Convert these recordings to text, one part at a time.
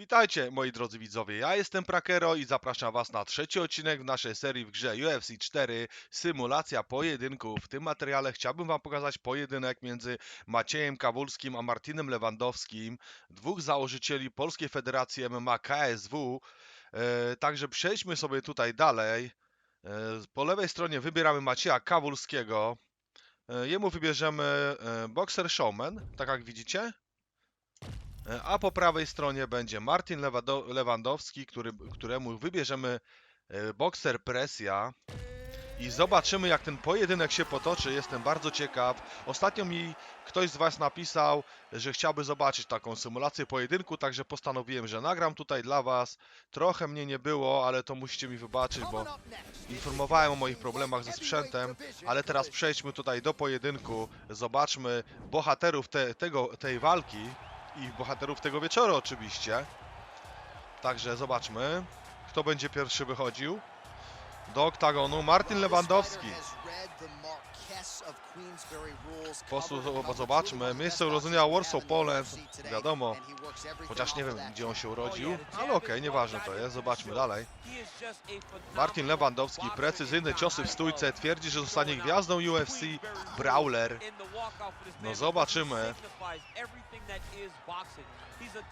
Witajcie moi drodzy widzowie, ja jestem Prakero i zapraszam was na trzeci odcinek w naszej serii w grze UFC 4 Symulacja Pojedynków. W tym materiale chciałbym wam pokazać pojedynek między Maciejem Kawulskim a Martinem Lewandowskim, dwóch założycieli Polskiej Federacji MMA KSW. E, także przejdźmy sobie tutaj dalej. E, po lewej stronie wybieramy Macieja Kawulskiego. E, jemu wybierzemy Boxer Showman, tak jak widzicie. A po prawej stronie będzie Martin Lewandowski, który, któremu wybierzemy e, bokser presja. I zobaczymy, jak ten pojedynek się potoczy. Jestem bardzo ciekaw. Ostatnio mi ktoś z Was napisał, że chciałby zobaczyć taką symulację pojedynku, także postanowiłem, że nagram tutaj dla Was. Trochę mnie nie było, ale to musicie mi wybaczyć, bo informowałem o moich problemach ze sprzętem. Ale teraz przejdźmy tutaj do pojedynku. Zobaczmy bohaterów te, tego, tej walki i bohaterów tego wieczoru oczywiście. Także zobaczmy, kto będzie pierwszy wychodził. Do oktagonu Martin Lewandowski. Zobaczmy, miejsce urodzenia Warsaw Poland, wiadomo, chociaż nie wiem gdzie on się urodził, ale okej, nieważne to jest, zobaczmy dalej. Martin Lewandowski, precyzyjne ciosy w stójce, twierdzi, że zostanie gwiazdą UFC, brawler. No zobaczymy.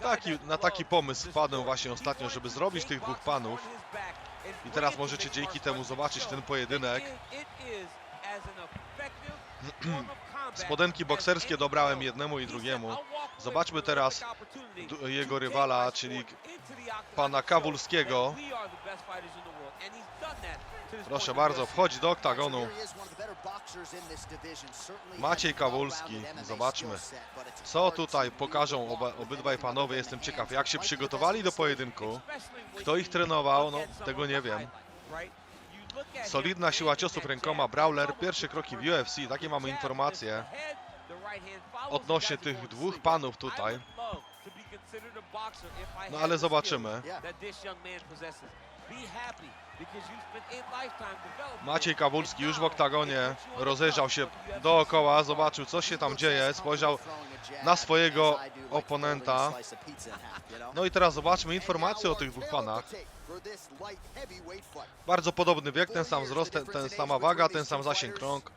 Taki, na taki pomysł wpadłem właśnie ostatnio, żeby zrobić tych dwóch panów. I teraz możecie dzięki temu zobaczyć ten pojedynek. Spodenki bokserskie dobrałem jednemu i drugiemu. Zobaczmy teraz jego rywala, czyli pana Kawulskiego. Proszę bardzo, wchodzi do oktagonu. Maciej Kawulski, zobaczmy. Co tutaj pokażą oba, obydwaj panowie, jestem ciekaw, jak się przygotowali do pojedynku. Kto ich trenował, no tego nie wiem. Solidna siła ciosów rękoma, brawler, pierwsze kroki w UFC, takie mamy informacje odnośnie tych dwóch panów tutaj. No ale zobaczymy. Maciej Kawulski już w oktagonie rozejrzał się dookoła, zobaczył co się tam dzieje, spojrzał na swojego oponenta. No i teraz zobaczmy informacje o tych dwóch panach. Bardzo podobny wiek, ten sam wzrost, ten, ten sama waga, ten sam zasięg rąk.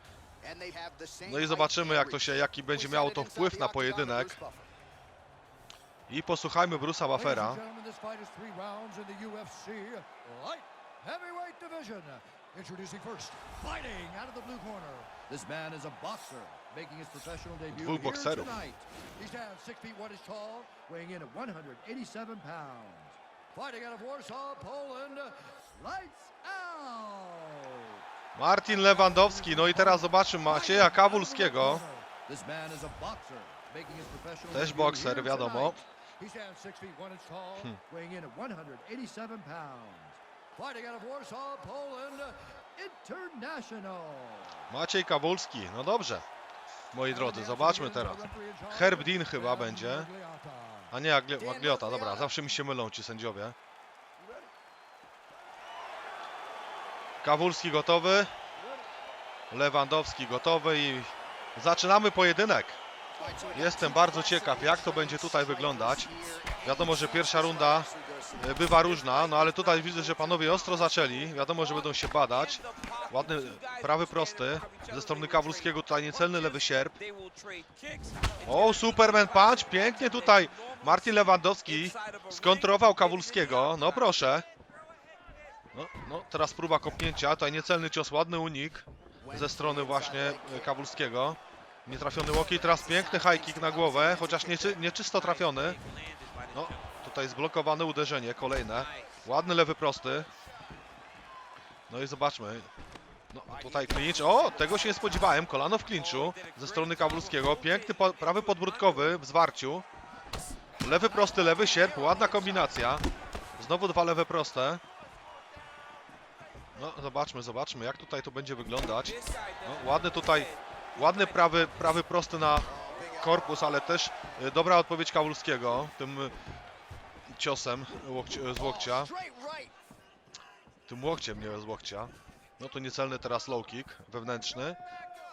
No i zobaczymy jak to się, jaki będzie miało to wpływ na pojedynek. I posłuchajmy Bruce'a Waffera. Heavyweight division. Introducing first, fighting out of the blue corner. This man is a boxer, making his professional debut Dwóch here tonight. Six feet one inch tall, weighing in at 187 pounds. Fighting out of Warsaw, Poland. Lights out. Martin Lewandowski, no i teraz zobaczymy Macieja Kawulskiego. This man is a boxer, making his professional Też debut bokser, here wiadomo. tonight. He stands six feet one inch tall, weighing in at 187 pounds. Fighting out of Warsaw, Poland. International. Maciej Kawulski, no dobrze. Moi drodzy, zobaczmy teraz. Herb Dean chyba będzie. A nie, Agli- Magliota, dobra, zawsze mi się mylą ci sędziowie. Kawulski gotowy. Lewandowski gotowy i zaczynamy pojedynek. Jestem bardzo ciekaw, jak to będzie tutaj wyglądać. Wiadomo, że pierwsza runda e, bywa różna, no ale tutaj widzę, że panowie ostro zaczęli. Wiadomo, że będą się badać. Ładny, prawy prosty. Ze strony Kawulskiego tutaj niecelny lewy sierp. O, Superman Punch, pięknie tutaj Martin Lewandowski skontrował Kawulskiego. No proszę. No, no, teraz próba kopnięcia. Tutaj niecelny cios, ładny unik ze strony właśnie Kawulskiego. Nietrafiony łokieć, teraz piękny high kick na głowę, chociaż nieczy, nieczysto trafiony. No, tutaj zblokowane uderzenie, kolejne. Ładny lewy prosty. No i zobaczmy. No, tutaj clinch. O, tego się nie spodziewałem. Kolano w clinchu ze strony Kawulskiego. Piękny po, prawy podbródkowy w zwarciu. Lewy prosty, lewy sierp. Ładna kombinacja. Znowu dwa lewe proste. No, zobaczmy, zobaczmy, jak tutaj to będzie wyglądać. No, ładny tutaj, ładny prawy, prawy prosty na korpus, ale też y, dobra odpowiedź Kawulskiego tym y, ciosem łokci- z łokcia. Tym łokciem, nie z łokcia. No to niecelny teraz low kick wewnętrzny.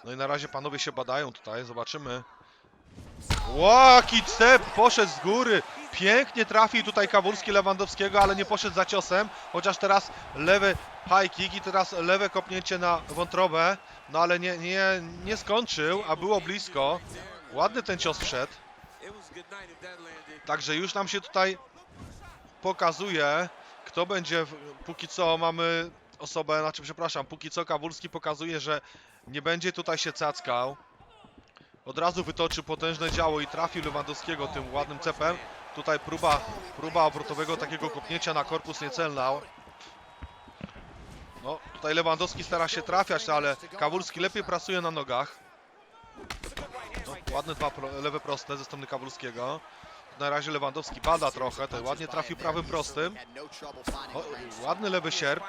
No i na razie panowie się badają tutaj, zobaczymy. Łaki cep poszedł z góry. Pięknie trafił tutaj Kawulski Lewandowskiego, ale nie poszedł za ciosem, chociaż teraz lewy high kick i teraz lewe kopnięcie na wątrobę, no ale nie, nie, nie skończył, a było blisko. Ładny ten cios wszedł. Także już nam się tutaj pokazuje, kto będzie, póki co mamy osobę, znaczy przepraszam, póki co Kawulski pokazuje, że nie będzie tutaj się cackał. Od razu wytoczył potężne działo i trafił Lewandowskiego tym ładnym cepem. Tutaj próba, próba obrotowego takiego kopnięcia na korpus niecelna. No, tutaj Lewandowski stara się trafiać, no, ale Kawulski lepiej pracuje na nogach. No, ładne dwa pro, lewe proste ze strony Kawulskiego. Na razie Lewandowski bada trochę, to ładnie trafił prawym prostym. O, ładny lewy sierp.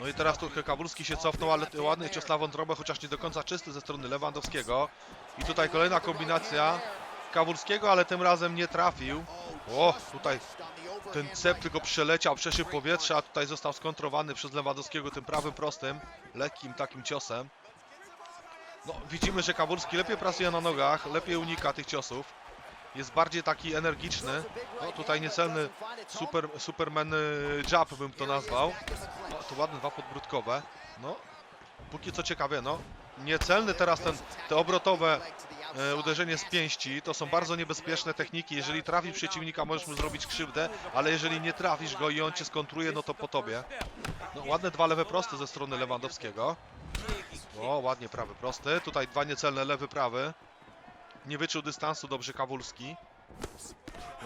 No i teraz trochę Kawulski się cofnął, ale ładny cios na wątrobę, chociaż nie do końca czysty ze strony Lewandowskiego. I tutaj kolejna kombinacja Kawulskiego, ale tym razem nie trafił. O, tutaj ten cep tylko przeleciał, przeszył powietrze, a tutaj został skontrowany przez Lewandowskiego tym prawym prostym, lekkim takim ciosem. No, widzimy, że Kawulski lepiej pracuje na nogach, lepiej unika tych ciosów. Jest bardziej taki energiczny. No, tutaj niecelny super, Superman y, jab bym to nazwał. No, to ładne dwa podbródkowe. No, póki co ciekawie, no. Niecelny teraz ten, te obrotowe e, uderzenie z pięści, to są bardzo niebezpieczne techniki. Jeżeli trafisz przeciwnika, możesz mu zrobić krzywdę, ale jeżeli nie trafisz go i on cię skontruje, no to po tobie. No, ładne dwa lewe proste ze strony Lewandowskiego. O, ładnie prawy prosty. Tutaj dwa niecelne lewy, prawy. Nie wyczuł dystansu dobrze Kawulski.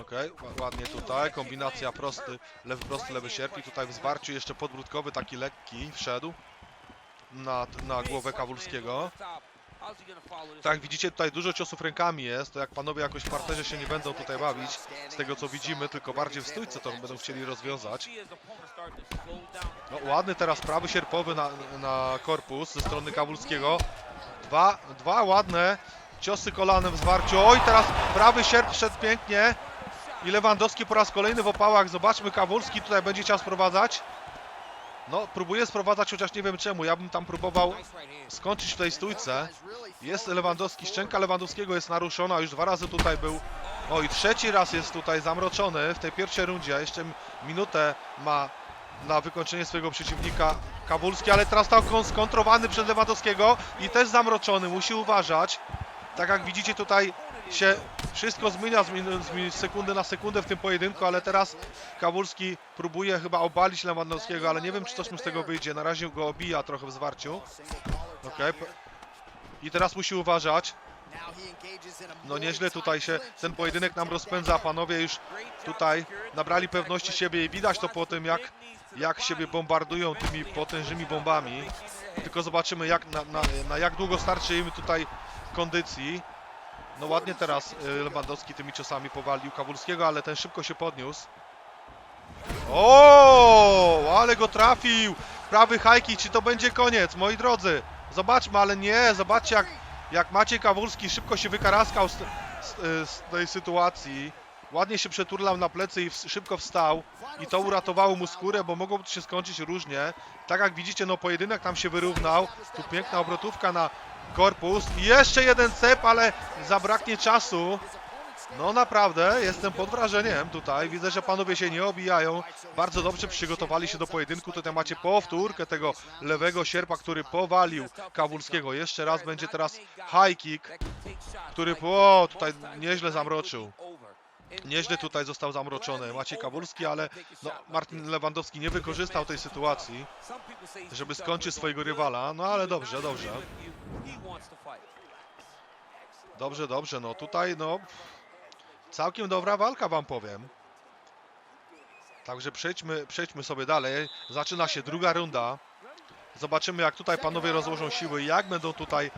Okej, ła- ładnie tutaj. Kombinacja prosty, lewy prosty, lewy sierp. I tutaj w zwarciu jeszcze podbródkowy taki lekki wszedł na, na głowę Kawulskiego. Tak, widzicie tutaj dużo ciosów rękami jest, to jak panowie jakoś w parterze się nie będą tutaj bawić, z tego co widzimy, tylko bardziej w stójce to będą chcieli rozwiązać. No, ładny teraz prawy sierpowy na, na korpus ze strony Kawulskiego. Dwa, dwa ładne ciosy kolanem w zwarciu. Oj, teraz prawy sierp szedł pięknie. I Lewandowski po raz kolejny w opałach. Zobaczmy, Kawulski tutaj będzie chciał sprowadzać. No, próbuje sprowadzać, chociaż nie wiem czemu. Ja bym tam próbował skończyć w tej stójce. Jest Lewandowski, szczęka Lewandowskiego jest naruszona, już dwa razy tutaj był. O i trzeci raz jest tutaj zamroczony w tej pierwszej rundzie, a jeszcze minutę ma na wykończenie swojego przeciwnika Kawulski, ale teraz tam kon- skontrowany przez Lewandowskiego i też zamroczony, musi uważać. Tak jak widzicie tutaj się wszystko zmienia z, z sekundy na sekundę w tym pojedynku, ale teraz Kawulski próbuje chyba obalić Lewandowskiego, ale nie wiem czy coś mu z tego wyjdzie. Na razie go obija trochę w zwarciu. Okej. I teraz musi uważać. No nieźle tutaj się ten pojedynek nam rozpędza. Panowie już tutaj nabrali pewności siebie i widać to po tym jak, jak siebie bombardują tymi potężnymi bombami. Tylko zobaczymy jak, na, na, na jak długo starczy im tutaj kondycji. No ładnie teraz y, Lewandowski tymi ciosami powalił Kawulskiego, ale ten szybko się podniósł. O, ale go trafił! Prawy hajki, czy to będzie koniec, moi drodzy? Zobaczmy, ale nie, zobaczcie jak, jak Maciej Kawulski szybko się wykaraskał z, z, z tej sytuacji. Ładnie się przeturlał na plecy i w, szybko wstał. I to uratowało mu skórę, bo mogło się skończyć różnie. Tak jak widzicie, no pojedynek tam się wyrównał. Tu piękna obrotówka na korpus. Jeszcze jeden cep, ale zabraknie czasu. No naprawdę, jestem pod wrażeniem tutaj. Widzę, że panowie się nie obijają. Bardzo dobrze przygotowali się do pojedynku. Tutaj macie powtórkę tego lewego sierpa, który powalił Kawulskiego. Jeszcze raz będzie teraz high kick, który o, tutaj nieźle zamroczył. Nieźle tutaj został zamroczony Maciej Kawulski, ale no, Martin Lewandowski nie wykorzystał tej sytuacji, żeby skończyć swojego rywala. No ale dobrze, dobrze. Dobrze, dobrze. No tutaj no całkiem dobra walka wam powiem. Także przejdźmy, przejdźmy sobie dalej. Zaczyna się druga runda. Zobaczymy jak tutaj panowie rozłożą siły i jak będą tutaj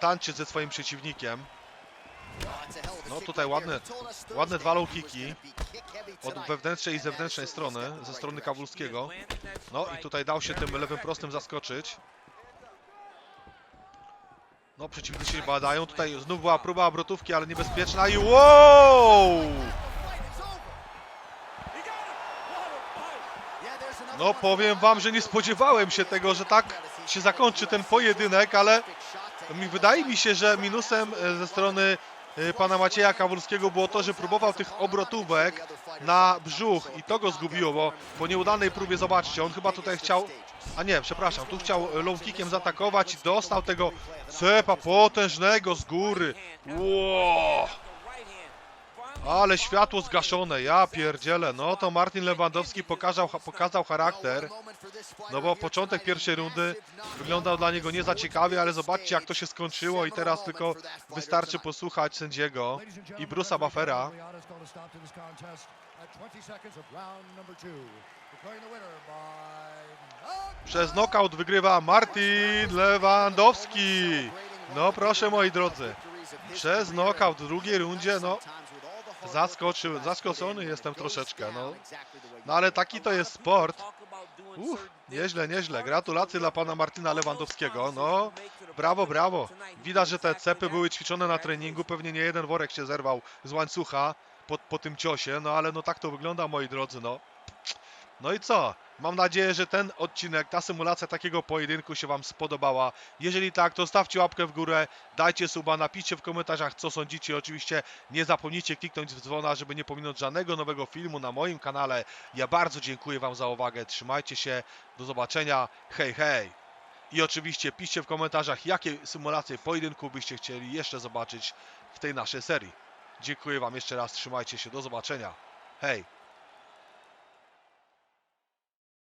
tańczyć ze swoim przeciwnikiem. No tutaj ładne, ładne dwa low kicki od wewnętrznej i zewnętrznej strony, ze strony Kawulskiego. No i tutaj dał się tym lewym prostym zaskoczyć. No przeciwnicy się badają, tutaj znów była próba obrotówki, ale niebezpieczna i wow! No powiem wam, że nie spodziewałem się tego, że tak się zakończy ten pojedynek, ale wydaje mi się, że minusem e, ze strony pana Macieja Kawulskiego było to, że próbował tych obrotówek na brzuch i to go zgubiło, bo po nieudanej próbie, zobaczcie, on chyba tutaj chciał, a nie, przepraszam, tu chciał e, low kickiem zaatakować i dostał tego cepa potężnego z góry. Ło! Ale światło zgaszone, ja pierdzielę. No to Martin Lewandowski pokazał, pokazał charakter. No bo początek pierwszej rundy wyglądał dla niego nie za ciekawie, ale zobaczcie jak to się skończyło i teraz tylko wystarczy posłuchać sędziego i Bruce'a Buffera. referee has called a stop to this contest at 20 seconds of round number two. Declaring the winner by knockout. Przez knockout wygrywa Martin Lewandowski. No proszę moi drodzy, przez knockout w drugiej rundzie, no zaskoczył, zaskoczony jestem troszeczkę, no. No ale taki to jest sport. Uff, nieźle, nieźle. Gratulacje dla pana Martina Lewandowskiego. No, brawo, brawo. Widać, że te cepy były ćwiczone na treningu. Pewnie nie jeden worek się zerwał z łańcucha po, po tym ciosie. No ale no tak to wygląda, moi drodzy, no. No i co? Mam nadzieję, że ten odcinek, ta symulacja takiego pojedynku się Wam spodobała. Jeżeli tak, to stawcie łapkę w górę, dajcie suba, napiszcie w komentarzach, co sądzicie. Oczywiście nie zapomnijcie kliknąć w dzwona, żeby nie pominąć żadnego nowego filmu na moim kanale. Ja bardzo dziękuję Wam za uwagę. Trzymajcie się. Do zobaczenia. Hej, hej. I oczywiście piszcie w komentarzach, jakie symulacje pojedynku byście chcieli jeszcze zobaczyć w tej naszej serii. Dziękuję Wam jeszcze raz. Trzymajcie się. Do zobaczenia. Hej.